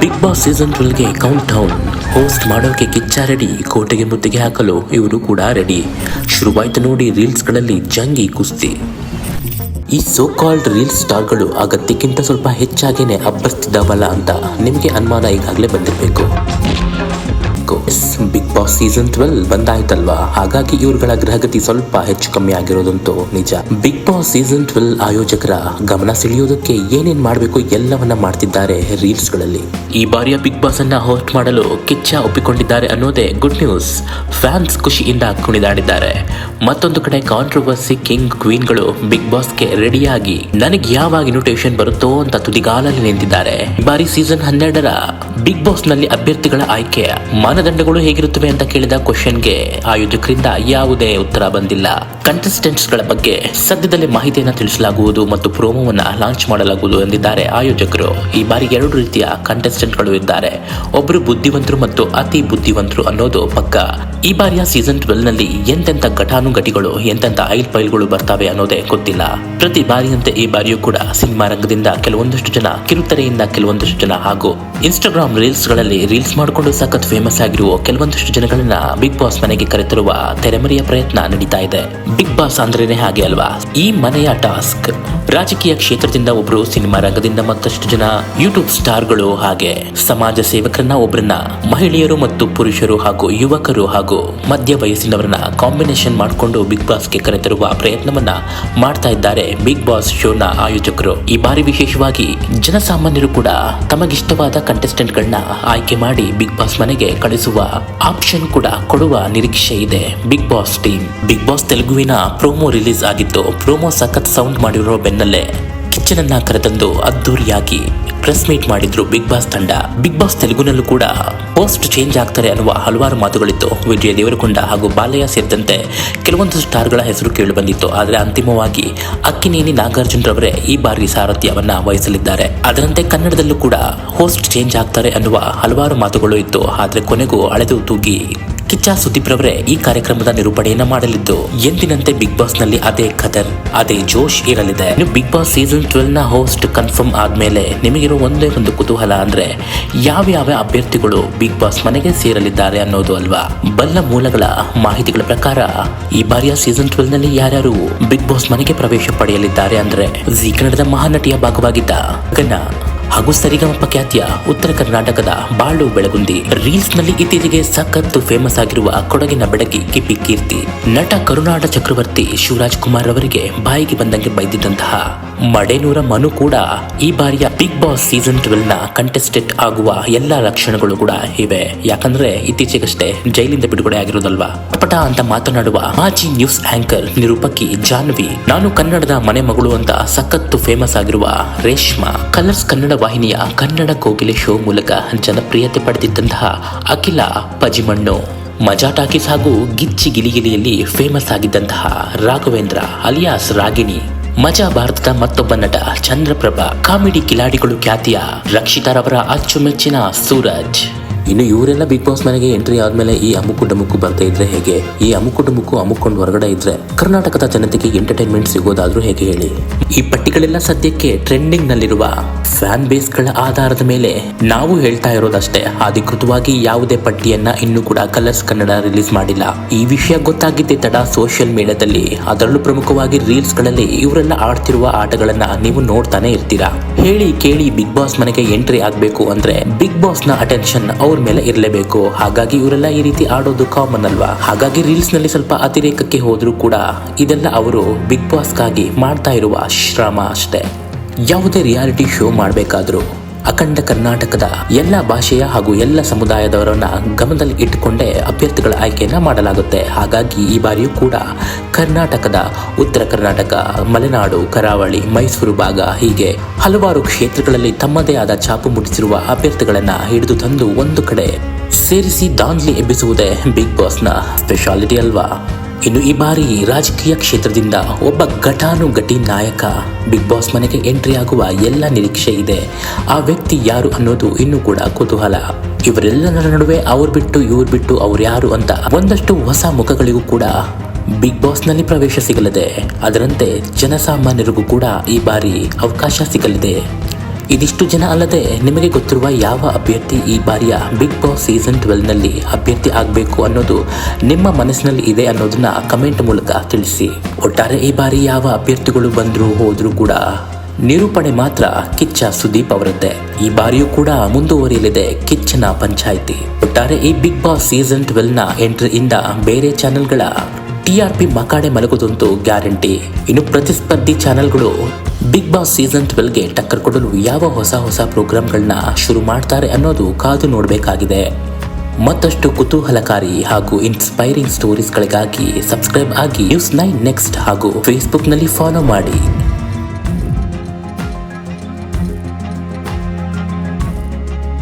Big boss season ಟ್ವೆಲ್ಗೆ count down host ಮಾಡೋಕೆ Kichcha ready ಕೋಟೆಗೆ ಮುತ್ತಿಗೆ ಹಾಕಲು ಇವರು ಕೂಡ ರೆಡಿ ಶುರುವಾಯ್ತು ನೋಡಿ ರೀಲ್ಸ್ಗಳಲ್ಲಿ ಜಂಗಿ ಕುಸ್ತಿ. ಈ ಸೋ ಕಾಲ್ಡ್ ರೀಲ್ಸ್ ಸ್ಟಾರ್ಗಳು ಅಗತ್ಯಕ್ಕಿಂತ ಸ್ವಲ್ಪ ಹೆಚ್ಚಾಗೇನೆ ಅಬ್ಬರಿಸ್ತಿದ್ದಾವಲ್ಲ ಅಂತ ನಿಮಗೆ ಅನುಮಾನ ಈಗಾಗಲೇ ಬಂದಿರಬೇಕು. ಬಿಗ್ ಬಾಸ್ ಸೀಸನ್ ಟ್ವೆಲ್ ಬಂದಾಯ್ತಲ್ವಾ? ಹಾಗಾಗಿ ಇವ್ರುಗಳ ಗ್ರಹಗತಿ ಸ್ವಲ್ಪ ಹೆಚ್ಚು ಕಮ್ಮಿ ಆಗಿರೋದಂತೂ ನಿಜ. ಬಿಗ್ ಬಾಸ್ ಸೀಸನ್ ಟ್ವೆಲ್ ಆಯೋಜಕರ ಗಮನ ಸೆಳೆಯೋದಕ್ಕೆ ಏನೇನ್ ಮಾಡಬೇಕು ಎಲ್ಲವನ್ನ ಮಾಡ್ತಿದ್ದಾರೆ ರೀಲ್ಸ್ಗಳಲ್ಲಿ ಈ ಬಾರಿಯ ಬಿಗ್ ಬಾಸ್ ಅನ್ನ ಹೋಸ್ಟ್ ಮಾಡಲು ಕಿಚ್ಚ ಒಪ್ಪಿಕೊಂಡಿದ್ದಾರೆ ಅನ್ನೋದೇ ಗುಡ್ ನ್ಯೂಸ್. ಫ್ಯಾನ್ಸ್ ಖುಷಿಯಿಂದ ಕುಣಿದಾಡಿದ್ದಾರೆ. ಮತ್ತೊಂದು ಕಡೆ ಕಾಂಟ್ರವರ್ಸಿ ಕಿಂಗ್ ಕ್ವೀನ್ಗಳು ಬಿಗ್ ಬಾಸ್ಗೆ ರೆಡಿಯಾಗಿ, ನನಗೆ ಯಾವಾಗ ಇನ್ವಿಟೇಷನ್ ಬರುತ್ತೋ ಅಂತ ತುದಿಗಾಲಲ್ಲಿ ನಿಂತಿದ್ದಾರೆ. ಈ ಬಾರಿ ಸೀಸನ್ ಹನ್ನೆರಡರ ಬಿಗ್ ಬಾಸ್ನಲ್ಲಿ ಅಭ್ಯರ್ಥಿಗಳ ಆಯ್ಕೆ. ಮಾನದಂಡಗಳು ಹೇಗಿರುತ್ತವೆ ಅಂತ ಕೇಳಿದ ಕ್ವಶನ್ಗೆ ಆಯೋಜಕರಿಂದ ಯಾವುದೇ ಉತ್ತರ ಬಂದಿಲ್ಲ. ಕಂಟೆಸ್ಟೆಂಟ್ಸ್ಗಳ ಬಗ್ಗೆ ಸದ್ಯದಲ್ಲೇ ಮಾಹಿತಿಯನ್ನು ತಿಳಿಸಲಾಗುವುದು ಮತ್ತು ಪ್ರೋಮೋವನ್ನ ಲಾಂಚ್ ಮಾಡಲಾಗುವುದು ಎಂದಿದ್ದಾರೆ ಆಯೋಜಕರು. ಈ ಬಾರಿ ಎರಡು ರೀತಿಯ ಕಂಟೆಸ್ಟೆಂಟ್ಗಳು ಇದ್ದಾರೆ. ಒಬ್ಬರು ಬುದ್ಧಿವಂತರು ಮತ್ತು ಅತಿ ಬುದ್ಧಿವಂತರು ಅನ್ನೋದು ಪಕ್ಕ. ಈ ಬಾರಿಯ ಸೀಸನ್ ಟ್ವೆಲ್ನಲ್ಲಿ ಎಂತೆಂತ ಘಟಾನುಘಟಿಗಳು ಎಂತೆಂತ ಐಲ್ ಪೈಲ್ಗಳು ಬರ್ತವೆ ಅನ್ನೋದೇ ಗೊತ್ತಿಲ್ಲ. ಪ್ರತಿ ಬಾರಿಯಂತೆ ಈ ಬಾರಿಯೂ ಕೂಡ ಸಿನಿಮಾ ರಂಗದಿಂದ ಕೆಲವೊಂದಷ್ಟು ಜನ ಕಿರುತೆರೆಯಿಂದ ಕೆಲವೊಂದಷ್ಟು ಜನ ಹಾಗೂ ಇನ್ಸ್ಟಾಗ್ರಾಮ್ ರೀಲ್ಸ್ಗಳಲ್ಲಿ ರೀಲ್ಸ್ ಮಾಡಿಕೊಂಡು ಸಖತ್ ಫೇಮಸ್ ಆಗಿರುವ ಕೆಲವೊಂದಷ್ಟು ಜನಗಳನ್ನ ಬಿಗ್ ಬಾಸ್ ಮನೆಗೆ ಕರೆತರುವ ತೆರೆಮರೆಯ ಪ್ರಯತ್ನ ನಡೀತಾ ಇದೆ. ಬಿಗ್ ಬಾಸ್ ಅಂದ್ರೇನೆ ಹಾಗೆ ಅಲ್ವಾ? ಈ ಮನೆಯ ಟಾಸ್ಕ್ ರಾಜಕೀಯ ಕ್ಷೇತ್ರದಿಂದ ಒಬ್ರು ಸಿನಿಮಾ ರಂಗದಿಂದ ಮತ್ತಷ್ಟು ಜನ ಯೂಟ್ಯೂಬ್ ಸ್ಟಾರ್ಗಳು ಹಾಗೆ. ಸಮಾಜ ಸೇವಕರನ್ನ ಒಬ್ರನ್ನ ಮಹಿಳೆಯರು ಮತ್ತು ಪುರುಷರು ಹಾಗೂ ಯುವಕರು ಹಾಗೂ ಮಧ್ಯ ವಯಸ್ಸಿನವರನ್ನ ಕಾಂಬಿನೇಷನ್ ಮಾಡಿಕೊಂಡು ಬಿಗ್ ಬಾಸ್ಗೆ ಕರೆತರುವ ಪ್ರಯತ್ನವನ್ನ ಮಾಡ್ತಾ ಇದ್ದಾರೆ ಬಿಗ್ ಬಾಸ್ ಶೋನ ಆಯೋಜಕರು. ಈ ಬಾರಿ ವಿಶೇಷವಾಗಿ ಜನಸಾಮಾನ್ಯರು ಕೂಡ ತಮಗಿಷ್ಟವಾದ ಕಂಟೆಸ್ಟೆಂಟ್ಗಳನ್ನ ಆಯ್ಕೆ ಮಾಡಿ ಬಿಗ್ ಬಾಸ್ ಮನೆಗೆ ಕಳಿಸುವ ಆಪ್ಷನ್ ಕೂಡ ಕೊಡುವ ನಿರೀಕ್ಷೆ ಇದೆ. Bigg Boss team Bigg Boss ತೆಲುಗುವಿನ promo release ಆಗಿತ್ತು. ಪ್ರೋಮೋ ಸಖತ್ ಸೌಂಡ್ ಮಾಡಿರೋ ಬೆನ್ನಲ್ಲೇ ಕಿಚ್ಚನನ್ನ ಕರೆತಂದು ಅದ್ದೂರಿಯಾಗಿ ಪ್ರೆಸ್ ಮೀಟ್ ಮಾಡಿದ್ರು ಬಿಗ್ ಬಾಸ್ ತಂಡ. ಬಿಗ್ ಬಾಸ್ ತೆಲುಗುನಲ್ಲೂ ಕೂಡ ಪೋಸ್ಟ್ ಚೇಂಜ್ ಆಗ್ತಾರೆ ಅನ್ನುವ ಹಲವಾರು ಮಾತುಗಳಿತ್ತು. ವಿಜಯ ದೇವರಕೊಂಡ ಹಾಗೂ ಬಾಲಯ್ಯ ಸೇರಿದಂತೆ ಕೆಲವೊಂದು ಸ್ಟಾರ್ಗಳ ಹೆಸರು ಕೇಳಿ ಬಂದಿತ್ತು. ಆದರೆ ಅಂತಿಮವಾಗಿ ಅಕ್ಕಿನೇನಿ ನಾಗಾರ್ಜುನ್ ರವರೇ ಈ ಬಾರಿ ಸಾರಥ್ಯವನ್ನ ವಹಿಸಲಿದ್ದಾರೆ. ಅದರಂತೆ ಕನ್ನಡದಲ್ಲೂ ಕೂಡ ಹೋಸ್ಟ್ ಚೇಂಜ್ ಆಗ್ತಾರೆ ಅನ್ನುವ ಹಲವಾರು ಮಾತುಗಳು ಇತ್ತು. ಆದರೆ ಕೊನೆಗೂ ಅಳೆದು ತೂಗಿ ಕಿಚ್ಚ ಸುದೀಪ್ ರವರೇ ಈ ಕಾರ್ಯಕ್ರಮದ ನಿರೂಪಣೆಯನ್ನ ಮಾಡಲಿದ್ದು, ಎಂದಿನಂತೆ ಬಿಗ್ ಬಾಸ್ನಲ್ಲಿ ಅದೇ ಖದರ್, ಅದೇ ಜೋಶ್ ಇರಲಿದೆ. ಬಿಗ್ ಬಾಸ್ ಸೀಸನ್ ಟ್ವೆಲ್ನ ಹೋಸ್ಟ್ ಕನ್ಫರ್ಮ್ ಆದ್ಮೇಲೆ ನಿಮಗಿರೋ ಒಂದೇ ಒಂದು ಕುತೂಹಲ ಅಂದ್ರೆ ಯಾವ ಯಾವ ಅಭ್ಯರ್ಥಿಗಳು ಬಿಗ್ ಬಾಸ್ ಮನೆಗೆ ಸೇರಲಿದ್ದಾರೆ ಅನ್ನೋದು ಅಲ್ವಾ? ಬಲ್ಲ ಮೂಲಗಳ ಮಾಹಿತಿಗಳ ಪ್ರಕಾರ, ಈ ಬಾರಿಯ ಸೀಸನ್ ಟ್ವೆಲ್ನಲ್ಲಿ ಯಾರ್ಯಾರು ಬಿಗ್ ಬಾಸ್ ಮನೆಗೆ ಪ್ರವೇಶ ಪಡೆಯಲಿದ್ದಾರೆ ಅಂದ್ರೆ ಜಿ ಕನ್ನಡದ ಮಹಾನಟಿಯ ಭಾಗವಾಗಿದ್ದ ಗನ್ನ ಹಾಗೂ ಸರಿಗಮಪ ಖ್ಯಾತಿಯ ಉತ್ತರ ಕರ್ನಾಟಕದ ಬಾಳು ಬೆಳಗುಂದಿ ರೀಲ್ಸ್ನಲ್ಲಿ ಇತ್ತೀಚೆಗೆ ಸಖತ್ತು ಫೇಮಸ್ ಆಗಿರುವ ಕೊಡಗಿನ ಬೆಡಗಿ ಕಿಪಿ ಕೀರ್ತಿ ನಟ ಕರುನಾಡ ಚಕ್ರವರ್ತಿ ಶಿವರಾಜ್ ಕುಮಾರ್ ಅವರಿಗೆ ಬಾಯಿಗೆ ಬಂದಂಗೆ ಬೈದಿದ್ದಂತಹ ಮಡೇನೂರ ಮನು ಕೂಡ ಈ ಬಾರಿಯ ಬಿಗ್ ಬಾಸ್ ಸೀಸನ್ ಟ್ವೆಲ್ನ ಕಂಟೆಸ್ಟೆಂಟ್ ಆಗುವ ಎಲ್ಲಾ ಲಕ್ಷಣಗಳು ಕೂಡ ಇವೆ. ಯಾಕಂದ್ರೆ ಇತ್ತೀಚೆಗಷ್ಟೇ ಜೈಲಿಂದ ಬಿಡುಗಡೆ ಆಗಿರೋದಲ್ವಾ? ಪಟ ಅಂತ ಮಾತನಾಡುವ ಮಾಜಿ ನ್ಯೂಸ್ ಆಂಕರ್ ನಿರೂಪಕಿ ಜಾನ್ವಿ, ನಾನು ಕನ್ನಡದ ಮನೆ ಮಗಳು ಅಂತ ಸಖತ್ತು ಫೇಮಸ್ ಆಗಿರುವ ರೇಷ್ಮಾ ಕಲರ್ಸ್ ಕನ್ನಡ ವಾಹಿನಿಯ ಕನ್ನಡ ಕೋಗಿಲೆ ಶೋ ಮೂಲಕ ಜನಪ್ರಿಯತೆ ಪಡೆದಿದ್ದಂತಹ ಅಖಿಲ ಪಜಿಮಣ್ಣು. ಮಜಾ ಟಾಕೀಸ್ ಹಾಗೂ ಗಿಚ್ಚಿ ಗಿಲಿಗಿಲಿಯಲ್ಲಿ ಫೇಮಸ್ ಆಗಿದ್ದಂತಹ ರಾಘವೇಂದ್ರ, ಅಲಿಯಾಸ್ ರಾಗಿಣಿ. ಮಜಾ ಭಾರತದ ಮತ್ತೊಬ್ಬ ನಟ ಚಂದ್ರಪ್ರಭಾ ಕಾಮಿಡಿ ಕಿಲಾಡಿಗಳು ಖ್ಯಾತಿಯ ರಕ್ಷಿತಾರವರ ಅಚ್ಚುಮೆಚ್ಚಿನ ಸೂರಜ್. ಇನ್ನು ಇವರೆಲ್ಲ ಬಿಗ್ ಬಾಸ್ ಮನೆಗೆ ಎಂಟ್ರಿ ಆದ್ಮೇಲೆ ಈ ಅಮುಕು ಡಮುಕು ಬರ್ತಾ ಇದ್ರೆ ಹೇಗೆ? ಈ ಅಮುಕು ಡಮುಕು ಅಮುಕೊಂಡು ಹೊರಗಡೆ ಇದ್ರೆ ಕರ್ನಾಟಕದ ಜನತೆಗೆ ಎಂಟರ್ಟೈನ್ಮೆಂಟ್ ಸಿಗೋದಾದ್ರೂ ಹೇಗೆ ಹೇಳಿ? ಈ ಪಟ್ಟಿಗಳೆಲ್ಲ ಸದ್ಯಕ್ಕೆ ಟ್ರೆಂಡಿಂಗ್ ನಲ್ಲಿರುವ ಫ್ಯಾನ್ ಬೇಸ್ಗಳ ಆಧಾರದ ಮೇಲೆ ನಾವು ಹೇಳ್ತಾ ಇರೋದಷ್ಟೇ. ಅಧಿಕೃತವಾಗಿ ಯಾವುದೇ ಪಟ್ಟಿಯನ್ನ ಇನ್ನೂ ಕೂಡ ಕಲರ್ಸ್ ಕನ್ನಡ ರಿಲೀಸ್ ಮಾಡಿಲ್ಲ. ಈ ವಿಷಯ ಗೊತ್ತಾಗಿದ್ದೇ ತಡ ಸೋಷಿಯಲ್ ಮೀಡಿಯಾದಲ್ಲಿ ಅದರಲ್ಲೂ ಪ್ರಮುಖವಾಗಿ ರೀಲ್ಸ್ಗಳಲ್ಲಿ ಇವರೆಲ್ಲ ಆಡ್ತಿರುವ ಆಟಗಳನ್ನ ನೀವು ನೋಡ್ತಾನೆ ಇರ್ತೀರಾ? ಹೇಳಿ ಕೇಳಿ ಬಿಗ್ ಬಾಸ್ ಮನೆಗೆ ಎಂಟ್ರಿ ಆಗ್ಬೇಕು ಅಂದ್ರೆ ಬಿಗ್ ಬಾಸ್ನ ಅಟೆನ್ಷನ್ ಅವ್ರ ಮೇಲೆ ಇರಲೇಬೇಕು. ಹಾಗಾಗಿ ಇವರೆಲ್ಲ ಈ ರೀತಿ ಆಡೋದು ಕಾಮನ್ ಅಲ್ವಾ? ಹಾಗಾಗಿ ರೀಲ್ಸ್ನಲ್ಲಿ ಸ್ವಲ್ಪ ಅತಿರೇಕಕ್ಕೆ ಹೋದ್ರೂ ಕೂಡ ಇದೆಲ್ಲ ಅವರು ಬಿಗ್ ಬಾಸ್ಗಾಗಿ ಮಾಡ್ತಾ ಇರುವ ಶ್ರಮ ಅಷ್ಟೇ. ಯಾವುದೇ ರಿಯಾಲಿಟಿ ಶೋ ಮಾಡಬೇಕಾದ್ರೂ ಅಖಂಡ ಕರ್ನಾಟಕದ ಎಲ್ಲ ಭಾಷೆಯ ಹಾಗೂ ಎಲ್ಲ ಸಮುದಾಯದವರನ್ನ ಗಮನದಲ್ಲಿ ಇಟ್ಟುಕೊಂಡೇ ಅಭ್ಯರ್ಥಿಗಳ ಆಯ್ಕೆಯನ್ನ ಮಾಡಲಾಗುತ್ತೆ. ಹಾಗಾಗಿ ಈ ಬಾರಿಯೂ ಕೂಡ ಕರ್ನಾಟಕದ ಉತ್ತರ ಕರ್ನಾಟಕ, ಮಲೆನಾಡು, ಕರಾವಳಿ, ಮೈಸೂರು ಭಾಗ ಹೀಗೆ ಹಲವಾರು ಕ್ಷೇತ್ರಗಳಲ್ಲಿ ತಮ್ಮದೇ ಆದ ಛಾಪು ಮೂಡಿಸಿರುವ ಅಭ್ಯರ್ಥಿಗಳನ್ನ ಹಿಡಿದು ತಂದು ಒಂದು ಕಡೆ ಸೇರಿಸಿ ದಾಂದ್ಲಿ ಎಬ್ಬಿಸುವುದೇ ಬಿಗ್ ಬಾಸ್ನ ಸ್ಪೆಷಾಲಿಟಿ ಅಲ್ವಾ? ಇನ್ನು ಈ ಬಾರಿ ರಾಜಕೀಯ ಕ್ಷೇತ್ರದಿಂದ ಒಬ್ಬ ಘಟಾನುಘಟಿ ನಾಯಕ ಬಿಗ್ ಬಾಸ್ ಮನೆಗೆ ಎಂಟ್ರಿ ಆಗುವ ಎಲ್ಲ ನಿರೀಕ್ಷೆ ಇದೆ. ಆ ವ್ಯಕ್ತಿ ಯಾರು ಅನ್ನೋದು ಇನ್ನೂ ಕೂಡ ಕುತೂಹಲ. ಇವರೆಲ್ಲರ ನಡುವೆ ಅವ್ರು ಬಿಟ್ಟು ಇವ್ರು ಬಿಟ್ಟು ಅವ್ರು ಯಾರು ಅಂತ ಒಂದಷ್ಟು ಹೊಸ ಮುಖಗಳಿಗೂ ಕೂಡ ಬಿಗ್ ಬಾಸ್ನಲ್ಲಿ ಪ್ರವೇಶ ಸಿಗಲಿದೆ. ಅದರಂತೆ ಜನಸಾಮಾನ್ಯರಿಗೂ ಕೂಡ ಈ ಬಾರಿ ಅವಕಾಶ ಸಿಗಲಿದೆ. ಇದಿಷ್ಟು ಜನ ಅಲ್ಲದೆ ನಿಮಗೆ ಗೊತ್ತಿರುವ ಯಾವ ಅಭ್ಯರ್ಥಿ ಈ ಬಾರಿಯ ಬಿಗ್ ಬಾಸ್ ಸೀಸನ್ ಟ್ವೆಲ್ವ್ನಲ್ಲಿ ಅಭ್ಯರ್ಥಿ ಆಗಬೇಕು ಅನ್ನೋದು ನಿಮ್ಮ ಮನಸ್ಸಿನಲ್ಲಿ ಇದೆ ಅನ್ನೋದನ್ನ ಕಮೆಂಟ್ ಮೂಲಕ ತಿಳಿಸಿ. ಒಟ್ಟಾರೆ ಈ ಬಾರಿ ಯಾವ ಅಭ್ಯರ್ಥಿಗಳು ಬಂದರೂ ಹೋದರೂ ಕೂಡ ನಿರೂಪಣೆ ಮಾತ್ರ ಕಿಚ್ಚ ಸುದೀಪ್ ಅವರದ್ದೇ. ಈ ಬಾರಿಯೂ ಕೂಡ ಮುಂದುವರಿಯಲಿದೆ ಕಿಚ್ಚನ ಪಂಚಾಯಿತಿ. ಒಟ್ಟಾರೆ ಈ ಬಿಗ್ ಬಾಸ್ ಸೀಸನ್ ಟ್ವೆಲ್ವ್ನ ನ ಎಂಟ್ರಿಯಿಂದ ಬೇರೆ ಚಾನೆಲ್ಗಳ ಟಿಆರ್ಪಿ ಮಕಾಡೆ ಮಲಗುವುದಂತೂ ಗ್ಯಾರಂಟಿ. ಇನ್ನು ಪ್ರತಿಸ್ಪರ್ಧಿ ಚಾನೆಲ್ಗಳು ಬಿಗ್ ಬಾಸ್ ಸೀಸನ್ ಟ್ವೆಲ್ಗೆ ಟಕ್ಕರ್ ಕೊಡಲು ಯಾವ ಹೊಸ ಹೊಸ ಪ್ರೋಗ್ರಾಂಗಳನ್ನ ಶುರು ಮಾಡ್ತಾರೆ ಅನ್ನೋದು ಕಾದು ನೋಡಬೇಕಾಗಿದೆ. ಮತ್ತಷ್ಟು ಕುತೂಹಲಕಾರಿ ಹಾಗೂ ಇನ್ಸ್ಪೈರಿಂಗ್ ಸ್ಟೋರೀಸ್ಗಳಿಗಾಗಿ ಸಬ್ಸ್ಕ್ರೈಬ್ ಆಗಿ ನ್ಯೂಸ್ ನೈನ್ ನೆಕ್ಸ್ಟ್ ಹಾಗೂ ಫೇಸ್ಬುಕ್ನಲ್ಲಿ ಫಾಲೋ ಮಾಡಿ.